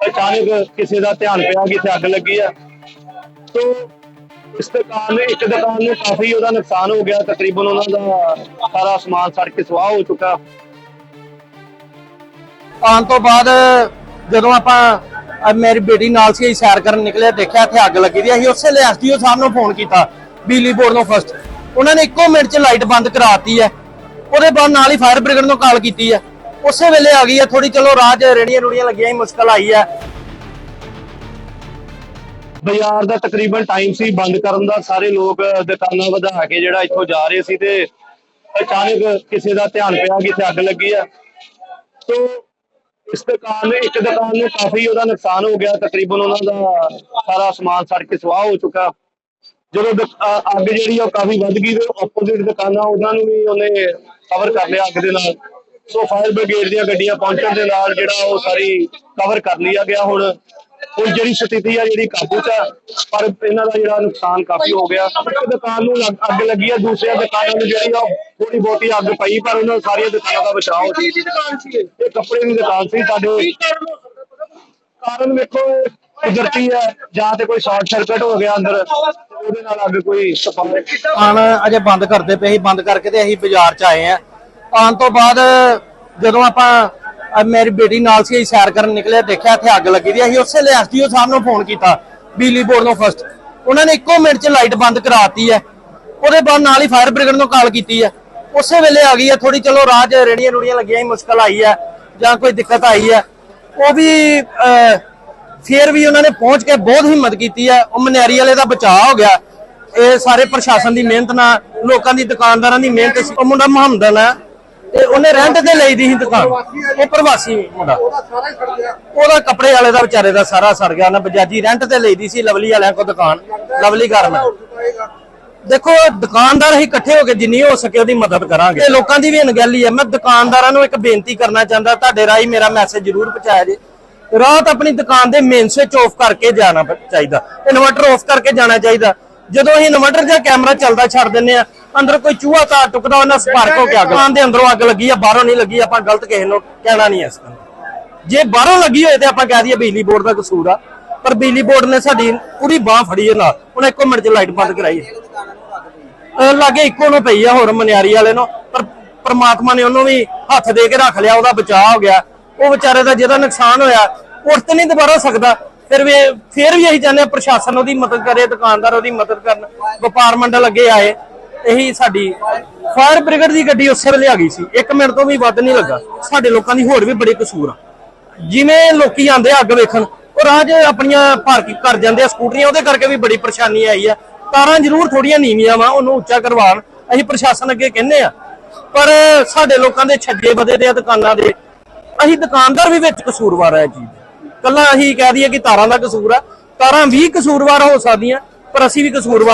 ਅਚਾਨਕ ਕਿਸੇ ਦਾ ਧਿਆਨ ਪਿਆ ਕਿ ਇੱਥੇ ਅੱਗ ਲੱਗੀ ਆ। ਤੋ ਇਸ ਦੁਕਾਨ ਨੇ ਇੱਕ ਦੁਕਾਨ ਨੂੰ ਕਾਫੀ ਉਹਦਾ ਨੁਕਸਾਨ ਹੋ ਗਿਆ। ਤਕਰੀਬਨ ਉਹਨਾਂ ਦਾ ਸਾਰਾ ਸਮਾਨ ਸੜ ਕੇ ਸੁਆਹ ਹੋ ਚੁੱਕਾ। ਆਉਣ ਤੋਂ ਬਾਅਦ ਜਦੋਂ ਆਪਾਂ ਮੇਰੀ ਬੇਟੀ ਨਾਲ ਸੀ, ਅਸੀਂ ਸੈਰ ਕਰਨ ਨਿਕਲੇ, ਦੇਖਿਆ ਇੱਥੇ ਅੱਗ ਲੱਗੀ ਦੀ ਅਸੀਂ ਉਸੇ ਲਈ ਐਸਡੀਓ ਸਾਹਿਬ ਨੂੰ ਫੋਨ ਕੀਤਾ, ਬਿਜਲੀ ਬੋਰਡ ਨੂੰ ਫਸਟ ਉਹਨਾਂ ਨੇ ਇੱਕੋ ਮਿੰਟ 'ਚ ਲਾਈਟ ਬੰਦ ਕਰਾਤੀ ਹੈ। ਉਹਦੇ ਬਾਅਦ ਨਾਲ ਹੀ ਫਾਇਰ ਬ੍ਰਿਗੇਡ ਨੂੰ ਕਾਲ ਕੀਤੀ ਹੈ। ਉਸੇ ਵੇਲੇ ਆ ਗਈ ਹੈ ਥੋੜੀ ਚਲੋ ਰਾਹ 'ਚ ਰੇੜੀਆਂ ਰੂੜੀਆਂ ਲੱਗੀਆਂ ਸੀ, ਮੁਸ਼ਕਲ ਆਈ ਹੈ। ਬਾਜ਼ਾਰ ਦਾ ਤਕਰੀਬਨ ਟਾਈਮ ਸੀ, ਬੰਦ ਕਰਨ ਦਾ, ਸਾਰੇ ਲੋਕ ਦੁਕਾਨਾਂ ਵਧਾ ਕੇ ਜਿਹੜਾ ਇੱਥੋਂ ਜਾ ਰਹੇ ਸੀ ਤੇ ਅਚਾਨਕ ਕਿਸੇ ਦਾ ਧਿਆਨ ਪਿਆ ਕਿ ਇੱਥੇ ਅੱਗ ਲੱਗੀ ਆ। ਤੋ ਇਸ ਦੁਕਾਨ ਨੇ, ਇੱਕ ਦੁਕਾਨ ਨੂੰ ਕਾਫੀ ਉਹਦਾ ਨੁਕਸਾਨ ਹੋ ਗਿਆ, ਤਕਰੀਬਨ ਉਹਨਾਂ ਦਾ ਸਾਰਾ ਸਮਾਨ ਸੜ ਕੇ ਸਵਾਹ ਹੋ ਚੁੱਕਾ। ਜਦੋਂ ਦੁਕ- ਅੱਗ ਜਿਹੜੀ ਆ ਉਹ ਕਾਫੀ ਵੱਧ ਗਈ ਤੇ ਆਪੋਜ਼ਿਟ ਦੁਕਾਨਾਂ, ਉਹਨਾਂ ਨੂੰ ਵੀ ਉਹਨੇ ਕਵਰ ਕਰ ਲਿਆ ਅੱਗ ਦੇ ਨਾਲ। ਸੋ ਫਾਇਰ ਬ੍ਰਿਗੇਡ ਦੀਆਂ ਗੱਡੀਆਂ ਪਹੁੰਚਣ ਦੇ ਨਾਲ ਜਿਹੜਾ ਉਹ ਸਾਰੀ ਕਵਰ ਕਰ ਲਿਆ ਗਿਆ ਹੁਣ। ਹੁਣ ਜਿਹੜੀ ਸਥਿਤੀ ਆ ਜਿਹੜੀ ਕਾਬੂ ਚ ਆ, ਪਰ ਇਹਨਾਂ ਦਾ ਜਿਹੜਾ ਨੁਕਸਾਨ ਕਾਫੀ ਹੋ ਗਿਆ। ਇੱਕ ਦੁਕਾਨ ਨੂੰ ਲੱਗ- ਅੱਗ ਲੱਗੀ ਆ ਦੂਸਰੀਆਂ ਦੁਕਾਨਾਂ ਨੂੰ ਜਿਹੜੀ ਆ ਥੋੜੀ ਬਹੁਤੀ ਅੱਗ ਪਈ ਪਰ ਉਹਨਾਂ ਸਾਰੀਆਂ ਦੁਕਾਨਾਂ ਦਾ ਬਚਾਅ ਹੋ ਗਿਆ ਦੁਕਾਨ ਸੀ ਇਹ? ਕੱਪੜੇ ਦੀ ਦੁਕਾਨ ਸੀ ਸਾਡੇ ਕਾਰਨ ਵੇਖੋ ਕੁਦਰਤੀ ਹੈ ਜਾਂ ਤੇ ਕੋਈ ਸ਼ਾਰਟ ਸਰਕਟ ਹੋ ਗਿਆ ਅੰਦਰ ਉਹਦੇ ਨਾਲ ਅੱਗ ਕੋਈ ਸਪਾਰਕ ਆਣ ਅਜੇ ਬੰਦ ਕਰਦੇ ਪਏ ਸੀ ਬੰਦ ਕਰਕੇ ਤੇ ਅਸੀਂ ਬਾਜ਼ਾਰ 'ਚ ਆਏ ਆ। ਆਉਣ ਤੋਂ ਬਾਅਦ ਜਦੋਂ ਆਪਾਂ ਮੇਰੀ ਬੇਟੀ ਨਾਲ ਸੀ ਅਸੀਂ ਸੈਰ ਕਰਨ ਨਿਕਲੇ ਦੇਖਿਆ ਇੱਥੇ ਅੱਗ ਲੱਗੀ ਦੀ ਅਸੀਂ ਉਸੇ ਲਈ ਐਸਡੀਓ ਸਾਹਿਬ ਨੂੰ ਫੋਨ ਕੀਤਾ ਬਿਜਲੀ ਬੋਰਡ ਨੂੰ ਫਸਟ ਉਹਨਾਂ ਨੇ ਇੱਕੋ ਮਿੰਟ 'ਚ ਲਾਈਟ ਬੰਦ ਕਰਾਤੀ ਹੈ। ਉਹਦੇ ਬਾਅਦ ਨਾਲ ਹੀ ਫਾਇਰ ਬ੍ਰਿਗੇਡ ਨੂੰ ਕਾਲ ਕੀਤੀ ਹੈ। ਉਸੇ ਵੇਲੇ ਆ ਗਈ ਹੈ ਥੋੜੀ ਚਲੋ ਰਾਹ 'ਚ ਰੇੜੀਆਂ ਰੂੜੀਆਂ ਲੱਗੀਆਂ ਹੀ ਮੁਸ਼ਕਲ ਆਈ ਹੈ ਜਾਂ ਕੋਈ ਦਿੱਕਤ ਆਈ ਹੈ। ਉਹ ਵੀ ਅਹ, ਫਿਰ ਵੀ ਉਹਨਾਂ ਨੇ ਪਹੁੰਚ ਕੇ ਬਹੁਤ ਹਿੰਮਤ ਕੀਤੀ ਹੈ। ਉਹ ਮਨਿਆਰੀ ਵਾਲੇ ਦਾ ਬਚਾਅ ਹੋ ਗਿਆ। ਇਹ ਸਾਰੇ ਪ੍ਰਸ਼ਾਸਨ ਦੀ ਮਿਹਨਤ ਨਾਲ ਲੋਕਾਂ ਦੀ ਦੁਕਾਨਦਾਰਾਂ ਦੀ ਮਿਹਨਤ ਸੀ। ਉਹ ਮੁੰਡਾ ਮੁਹੰਮਦਨ ਹੈ। ਤੇ ਉਹਨੇ ਰੈਂਟ ਤੇ ਲਈ ਦੀ ਸੀ ਦੁਕਾਨ। ਉਹ ਪ੍ਰਵਾਸੀ ਮੁੰਡਾ। ਉਹਦਾ ਕੱਪੜੇ ਵਾਲੇ ਦਾ ਵਿਚਾਰੇ ਦਾ ਸਾਰਾ ਸੜ ਗਿਆ। ਨਾ ਬਜਾਜੀ ਰੈਂਟ ਤੇ ਲਈ ਦੀ ਸੀ ਲਵਲੀ ਵਾਲਿਆਂ ਕੋ ਦੁਕਾਨ ਲਵਲੀ ਗਾਰਮੈਂਟ ਦੇਖੋ ਦੁਕਾਨਦਾਰ ਅਸੀਂ ਇਕੱਠੇ ਹੋ ਕੇ ਜਿੰਨੀ ਹੋ ਸਕੇ ਉਹਦੀ ਮਦਦ ਕਰਾਂਗੇ। ਤੇ ਲੋਕਾਂ ਦੀ ਵੀ ਅਣਗਹਿਲੀ ਹੈ। ਮੈਂ ਦੁਕਾਨਦਾਰਾਂ ਨੂੰ ਇੱਕ ਬੇਨਤੀ ਕਰਨਾ ਚਾਹੁੰਦਾ ਤੁਹਾਡੇ ਰਾਹੀਂ ਮੇਰਾ ਮੈਸੇਜ ਜ਼ਰੂਰ ਪਹੁੰਚਾਇਆ ਜੀ। ਰਾਤ ਆਪਣੀ ਦੁਕਾਨ ਦੇ ਮੇਨ ਸਵਿਚ ਆਫ ਕਰਕੇ ਜਾਣਾ ਚਾਹੀਦਾ। ਇਨਵਰਟਰ ਆਫ ਕਰਕੇ ਜਾਣਾ ਚਾਹੀਦਾ। ਜਦੋਂ ਅਸੀਂ ਇਨਵਰਟਰ ਜਾਂ ਕੈਮਰਾ ਚੱਲਦਾ ਛੱਡ ਦਿੰਨੇ ਆ ਅੰਦਰ ਕੋਈ ਚੂਹਾ ਤਾਂ ਟੁਕਦਾ ਉਹਨਾਂ ਸਪਾਰਕ ਹੋ ਕੇ ਅੱਗ ਦੁਕਾਨ ਦੇ ਅੰਦਰੋਂ ਅੱਗ ਲੱਗੀ ਆ ਬਾਹਰੋਂ ਨਹੀਂ ਲੱਗੀ ਆਪਾਂ ਗਲਤ ਕਿਸੇ ਨੂੰ ਕਹਿਣਾ ਨਹੀਂ ਇਸ ਗੱਲ ਜੇ ਬਾਹਰੋਂ ਲੱਗੀ ਹੋਏ ਤੇ ਆਪਾਂ ਕਹਿ ਦਈਏ ਬਿਜਲੀ ਬੋਰਡ ਦਾ ਕਸੂਰ ਆ ਪਰ ਬਿਜਲੀ ਬੋਰਡ ਨੇ ਸਾਡੀ ਪੂਰੀ ਬਾਹ ਫੜੀ ਹੈ ਨਾਲ। ਉਹਨੇ ਇੱਕੋ ਮਿੰਟ 'ਚ ਲਾਈਟ ਬੰਦ ਕਰਾਈ ਹੈ। ਲਾਗੇ ਇੱਕੋ ਨੂੰ ਪਈ ਆ ਹੋਰ ਮਨਿਆਰੀ ਵਾਲੇ ਨੂੰ ਪਰ ਪ੍ਰਮਾਤਮਾ ਨੇ ਉਹਨੂੰ ਵੀ ਹੱਥ ਦੇ ਕੇ ਰੱਖ ਲਿਆ ਉਹਦਾ ਬਚਾਅ ਹੋ ਗਿਆ। ਉਹ ਵਿਚਾਰੇ ਦਾ ਜਿਹਦਾ ਨੁਕਸਾਨ ਹੋਇਆ ਉੱਠ ਤੇ ਨਹੀਂ ਦੁਬਾਰਾ ਸਕਦਾ ਫਿਰ ਵੀ ਫਿਰ ਵੀ ਅਸੀਂ ਚਾਹੁੰਦੇ ਪ੍ਰਸ਼ਾਸਨ ਉਹਦੀ ਮਦਦ ਕਰੇ ਦੁਕਾਨਦਾਰ ਉਹਦੀ ਮਦਦ ਕਰਨ। ਵਪਾਰ ਮੰਡਲ ਅੱਗੇ ਆਏ। ਇਹੀ ਸਾਡੀ ਫਾਇਰ ਬ੍ਰਿਗੇਡ ਦੀ ਗੱਡੀ ਉਸੇ ਵੇਲੇ ਆ ਗਈ ਸੀ। 1 ਮਿੰਟ ਤੋਂ ਵੀ ਵੱਧ ਨਹੀਂ ਲੱਗਾ। ਸਾਡੇ ਲੋਕਾਂ ਦੀ ਹੋਰ ਵੀ ਬੜੀ ਕਸੂਰ ਆ। ਜਿਵੇਂ ਲੋਕੀ ਆਂਦੇ ਅੱਗ ਵੇਖਣ, ਉਹ ਰਾਹ ਆਪਣੀਆਂ ਪਾਰਕਿੰਗ ਕਰ ਜਾਂਦੇ ਆ, ਸਕੂਟਰੀਆਂ, ਉਹਦੇ ਕਰਕੇ ਵੀ ਬੜੀ ਪਰੇਸ਼ਾਨੀ ਆਈ ਆ। ਤਾਰਾਂ ਜ਼ਰੂਰ ਥੋੜੀਆਂ ਨੀਵੀਆਂ ਵਾ, ਉਹਨੂੰ ਉੱਚਾ ਕਰਵਾਉਣ। ਅਸੀਂ ਪ੍ਰਸ਼ਾਸਨ ਅੱਗੇ ਕਹਿੰਦੇ ਆ। ਪਰ ਸਾਡੇ ਲੋਕਾਂ ਦੇ ਛੱਗੇ ਵਧੇ ਦੇ ਆ, ਦੁਕਾਨਾਂ ਦੇ। ਅਸੀਂ ਦੁਕਾਨਦਾਰ ਵੀ ਵਿੱਚ ਕਸੂਰਵਾਰ ਆ ਇਹ ਚੀਜ਼ ਦੇ। ਕੱਲਾ ਅਸੀਂ ਕਹਿ ਦਈਏ ਕਿ ਤਾਰਾਂ ਦਾ ਕਸੂਰ ਆ। ਤਾਰਾਂ ਵੀ ਕਸੂਰਵਾਰ ਹੋ ਸਕਦੀਆਂ, ਪਰ ਅਸੀਂ ਵੀ ਕਸੂਰਵਾਰ